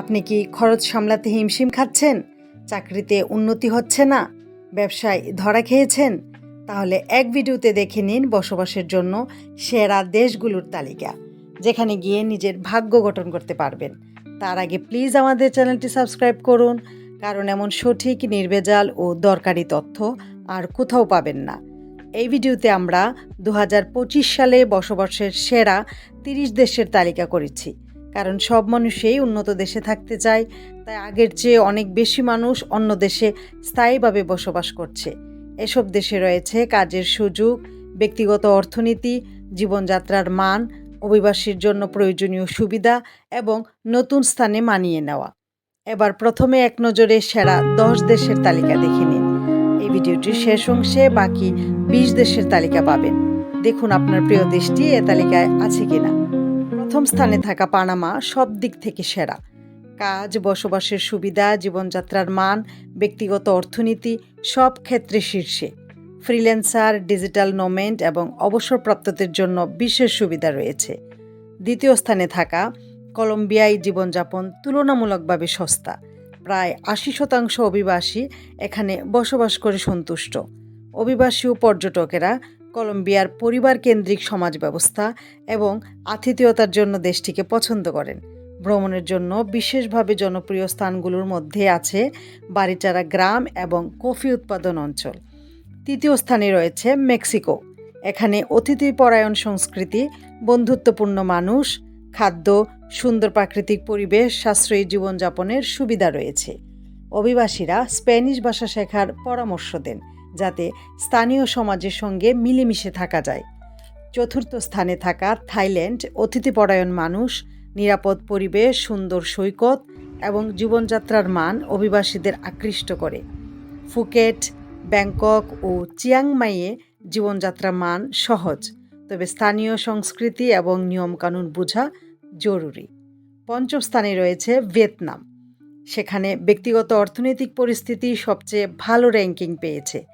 আপনি কি খরচ সামলাতে হিমশিম খাচ্ছেন? চাকরিতে উন্নতি হচ্ছে না? ব্যবসায় ধরা খেয়েছেন? তাহলে এক ভিডিওতে দেখে নিন বসবাসের জন্য সেরা দেশগুলোর তালিকা, যেখানে গিয়ে নিজের ভাগ্য গঠন করতে পারবেন। তার আগে প্লিজ আমাদের চ্যানেলটি সাবস্ক্রাইব করুন, কারণ এমন সঠিক, নির্ভেজাল ও দরকারি তথ্য আর কোথাও পাবেন না। এই ভিডিওতে আমরা দু হাজার পঁচিশ সালে বসবাসের সেরা তিরিশ দেশের তালিকা করেছি। কারণ সব মানুষই উন্নত দেশে থাকতে চায়, তাই আগের চেয়ে অনেক বেশি মানুষ অন্য দেশে স্থায়ীভাবে বসবাস করছে। এসব দেশে রয়েছে কাজের সুযোগ, ব্যক্তিগত অর্থনীতি, জীবনযাত্রার মান, অভিবাসীর জন্য প্রয়োজনীয় সুবিধা এবং নতুন স্থানে মানিয়ে নেওয়া। এবার প্রথমে এক নজরে সেরা দশ দেশের তালিকা দেখে নিন। এই ভিডিওটির শেষ অংশে বাকি বিশ দেশের তালিকা পাবেন। দেখুন আপনার প্রিয় দেশটি এ তালিকায় আছে কিনা। প্রথম স্থানে থাকা পানামা সব দিক থেকে সেরা। কাজ, বসবাসের সুবিধা, জীবনযাত্রার মান, ব্যক্তিগত অর্থনীতি সব ক্ষেত্রে শীর্ষে। ফ্রিল্যান্সার, ডিজিটাল নোমেন্ট এবং অবসরপ্রাপ্তদের জন্য বিশেষ সুবিধা রয়েছে। দ্বিতীয় স্থানে থাকা কলম্বিয়ায় জীবনযাপন তুলনামূলকভাবে সস্তা। প্রায় আশি শতাংশ অভিবাসী এখানে বসবাস করে সন্তুষ্ট। অভিবাসী ও পর্যটকেরা কলম্বিয়ার পরিবার কেন্দ্রিক সমাজ ব্যবস্থা এবং আতিথেয়তার জন্য দেশটিকে পছন্দ করেন। ভ্রমণের জন্য বিশেষভাবে জনপ্রিয় স্থানগুলোর মধ্যে আছে বাড়িচারা গ্রাম এবং কফি উৎপাদন অঞ্চল। তৃতীয় স্থানে রয়েছে মেক্সিকো। এখানে অতিথি পরায়ণ সংস্কৃতি, বন্ধুত্বপূর্ণ মানুষ, খাদ্য, সুন্দর প্রাকৃতিক পরিবেশ, সাশ্রয়ী জীবনযাপনের সুবিধা রয়েছে। অভিবাসীরা স্প্যানিশ ভাষা শেখার পরামর্শ দেন। যাতে স্থানীয় সমাজের সঙ্গে মিলেমিশে থাকা যায়। চতুর্থ স্থানে থাকা থাইল্যান্ড অতিথিপরায়ণ মানুষ, নিরাপদ পরিবেশ, সুন্দর সৈকত এবং জীবনযাত্রার মান অভিবাসীদের আকৃষ্ট করে। ফুকেট, ব্যাংকক ও চিয়াংমাইয়ে জীবনযাত্রার মান সহজ, তবে স্থানীয় সংস্কৃতি এবং নিয়মকানুন বোঝা জরুরি। পঞ্চম স্থানে রয়েছে ভিয়েতনাম। সেখানে ব্যক্তিগত অর্থনৈতিক পরিস্থিতি সবচেয়ে ভালো র্যাঙ্কিং পেয়েছে।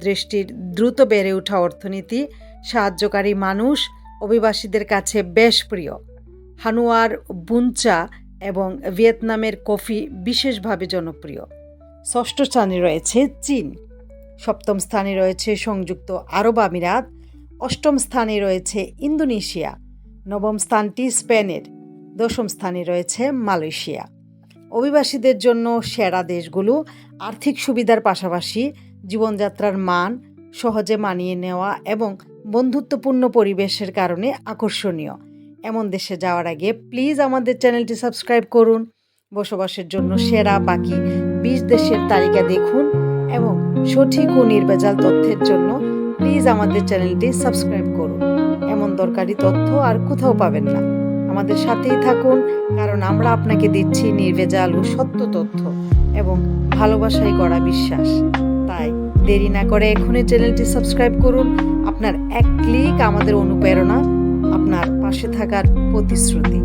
দেশটির দ্রুত বেড়ে ওঠা অর্থনীতি, সাহায্যকারী মানুষ, অভিবাসীদের কাছে বেশ প্রিয়। হানুয়ার বুনচা এবং ভিয়েতনামের কফি বিশেষভাবে জনপ্রিয়। ষষ্ঠ স্থানে রয়েছে চীন। সপ্তম স্থানে রয়েছে সংযুক্ত আরব আমিরাত। অষ্টম স্থানে রয়েছে ইন্দোনেশিয়া। নবম স্থানটি স্পেনের। দশম স্থানে রয়েছে মালয়েশিয়া। অভিবাসীদের জন্য সেরা দেশগুলো। আর্থিক সুবিধার পাশাপাশি জীবনযাত্রার মান সহজে মানিয়ে নেওয়া এবং বন্ধুত্বপূর্ণ পরিবেশের কারণে আকর্ষণীয়। এমন দেশে যাওয়ার আগে প্লিজ আমাদের চ্যানেলটি সাবস্ক্রাইব করুন, বসবাসের জন্য সেরা বাকি বিশ দেশের তালিকা দেখুন এবং সঠিক ও নির্ভেজাল তথ্যের জন্য প্লিজ আমাদের চ্যানেলটি সাবস্ক্রাইব করুন। এমন দরকারি তথ্য আর কোথাও পাবেন না। আমাদের সাথেই থাকুন, কারণ আমরা আপনাকে দিচ্ছি নির্ভেজাল ও সত্য তথ্য এবং ভালোবাসায় গড়া বিশ্বাস। তাই দেরি না করে এখনই চ্যানেলটি সাবস্ক্রাইব করুন। আপনার এক ক্লিক আমাদের অনুপ্রেরণা, আপনার পাশে থাকার প্রতিশ্রুতি।